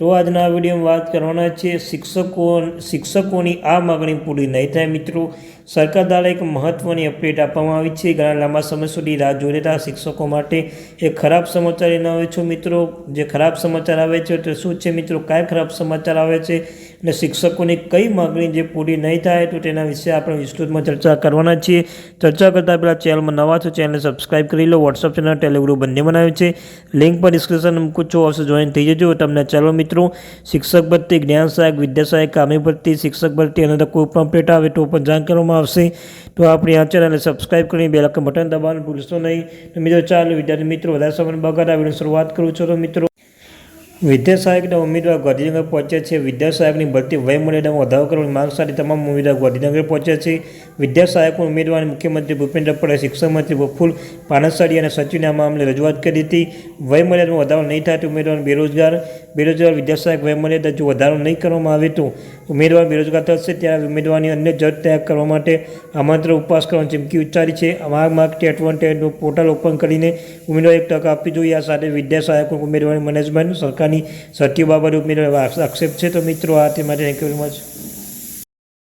તો આજના વિડીયોમાં વાત કરવાના છે શિક્ષકો શિક્ષકોની આ માગણી પૂરી નહીં થાય મિત્રો. સરકાર દ્વારા એક મહત્ત્વની અપડેટ આપવામાં આવી છે. ઘણા લાંબા સમય સુધી રાહ જોઈ રહેતા શિક્ષકો માટે એ ખરાબ સમાચાર એના આવે છે મિત્રો. જે ખરાબ સમાચાર આવે છે તે શું છે મિત્રો? કયા ખરાબ સમાચાર આવે છે? અને શિક્ષકોની કઈ માગણી જે પૂરી નહીં થાય તો તેના વિશે આપણે વિસ્તૃતમાં ચર્ચા કરવાના છીએ. ચર્ચા કરતાં પહેલાં ચેનલમાં નવા છો ચેનલને સબસ્ક્રાઇબ કરી લો. વોટ્સઅપ ચેનલ ટેલિગ્રુપ બંને બનાવ્યું છે. લિંક પર ડિસ્ક્રિપ્શન મૂકું છું. આવશે જોઈન થઈ જજો. તમને ચાલો મિત્રો શિક્ષક ભરતી, જ્ઞાન સહાયક, વિદ્યા સહાયક કામી ભરતી, શિક્ષક ભરતી અને કોઈ પણ પેટ આવે તો પણ જાણ કરવામાં આવશે. તો આપણી આ ચેનલને સબસ્ક્રાઇબ કરીને બે લાખ બટન દબાવવાનું ભૂલશો નહીં. તો મિત્રો, ચાલો વિદ્યાર્થી મિત્રો, વધારે સમય બગાડ આવીને શરૂઆત કરું છું. તો મિત્રો, વિદ્યા સહાયકના ઉમેદવાર ગાંધીનગર પહોંચ્યા છે. વિદ્યા સહાયકની ભરતી વય મર્યાદામાં વધારો કરવાની માંગ સાથે તમામ ઉમેદવાર ગાંધીનગર પહોંચ્યા છે. વિદ્યા સહાયક ઉમેદવારને મુખ્યમંત્રી ભૂપેન્દ્ર પટેલ, શિક્ષણ મંત્રી પ્રફુલ પાનસાડી અને સચિવને આ મામલે રજૂઆત કરી હતી. વય મર્યાદામાં વધારો નહીં થાય તો ઉમેદવાર બેરોજગાર બેરોજગાર વિદ્યાસહાયક વયમર્યાદા વય મર્યાદા જો વધારો નહીં કરવામાં આવે તો ઉમેદવાર બેરોજગાર થશે ત્યારે ઉમેદવારની અન્ય જજ ત્યાગ કરવા માટે આમંત્ર ઉપવાસ કરવાની ચીમકી ઉચ્ચારી છે. આ માટે એડવાન્ટેજનું પોર્ટલ ઓપન કરીને ઉમેદવાર એક તક આપવી જોઈએ. આ સાથે વિદ્યા ઉમેદવારી મેનેજમેન્ટ, સરકારની સત્ય બાબતે ઉમેદવાર આક્ષેપ છે. તો મિત્રો, આ તે માટે થેન્ક યુ વેરી મચ